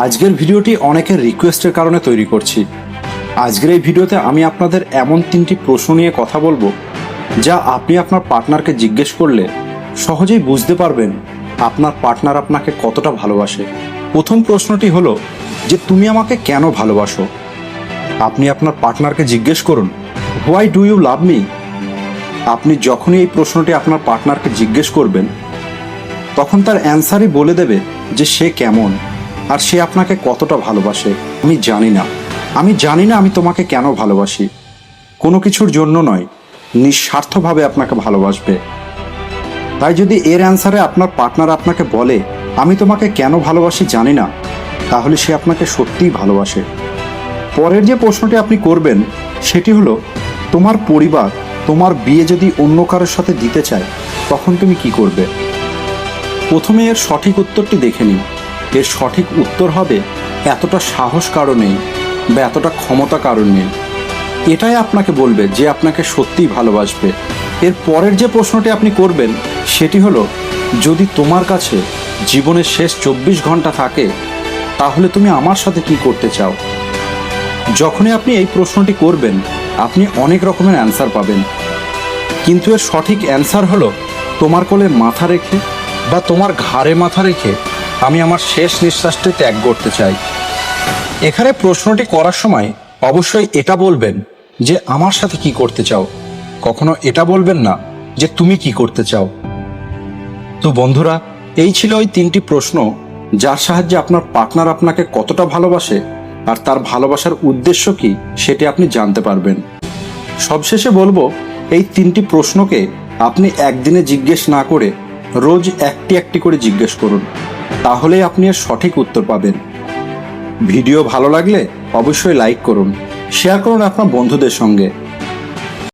আজকের ভিডিওটি অনেকের রিকোয়েস্টের কারণে তৈরি করছি। আজকের এই ভিডিওতে আমি আপনাদের এমন তিনটি প্রশ্ন নিয়ে কথা বলব, যা আপনি আপনার পার্টনারকে জিজ্ঞেস করলে সহজেই বুঝতে পারবেন আপনার পার্টনার আপনাকে কতটা ভালোবাসে। প্রথম প্রশ্নটি হলো, যে তুমি আমাকে কেন ভালোবাসো? আপনি আপনার পার্টনারকে জিজ্ঞেস করুন why do you love me আপনি যখনই এই প্রশ্নটি আপনার পার্টনারকে জিজ্ঞেস করবেন, তখন তার অ্যান্সারই বলে দেবে যে সে কেমন। আর সে আপনাকে কতটা ভালোবাসে, আমি জানি না। আমি জানি না আমি তোমাকে কেন ভালোবাসি। কোনো কিছুর জন্য নয়, নিঃস্বার্থভাবে আপনাকে ভালোবাসবে। তাই যদি এর অ্যান্সারে আপনার পার্টনার আপনাকে বলে, আমি তোমাকে কেন ভালোবাসি জানি না, তাহলে সে আপনাকে সত্যিই ভালোবাসে। পরের যে প্রশ্নটি আপনি করবেন, সেটি হলো, তোমার পরিবার, তোমার বিয়ে যদি অন্য কারোর সাথে দিতে চায়, তখন তুমি কি করবে? প্রথমে এর সঠিক উত্তরটি দেখে নিন। এর সঠিক উত্তর হবে এতটা সাহস কারও নেই বা এতটা ক্ষমতা কারণ নেই। এটাই আপনাকে বলবে যে আপনাকে সত্যিই ভালোবাসবে। এর পরের যে প্রশ্নটি আপনি করবেন, সেটি হলো, যদি তোমার কাছে জীবনের শেষ চব্বিশ ঘণ্টা থাকে, তাহলে তুমি আমার সাথে কি করতে চাও? যখনই আপনি এই প্রশ্নটি করবেন, আপনি অনেক রকমের অ্যান্সার পাবেন। কিন্তু এর সঠিক অ্যান্সার হলো, তোমার কোলে মাথা রেখে বা তোমার ঘাড়ে মাথা রেখে আমি আমার শেষ নিঃশ্বাসটি ত্যাগ করতে চাই। এখানে প্রশ্নটি করার সময় অবশ্যই এটা বলবেন যে, আমার সাথে কি করতে চাও? কখনো এটা বলবেন না যে, তুমি কি করতে চাও? তো বন্ধুরা, এই ছিল ওই তিনটি প্রশ্ন যার সাহায্যে আপনার পার্টনার আপনাকে কতটা ভালোবাসে আর তার ভালোবাসার উদ্দেশ্য কি সেটি আপনি জানতে পারবেন। সবশেষে বলব, এই তিনটি প্রশ্নকে আপনি একদিনে জিজ্ঞেস না করে রোজ একটি একটি করে জিজ্ঞেস করুন। তাহলেই আপনি সঠিক উত্তর পাবেন। ভিডিও ভালো লাগলে অবশ্যই লাইক করুন, শেয়ার করুন আপনার বন্ধুদের সঙ্গে।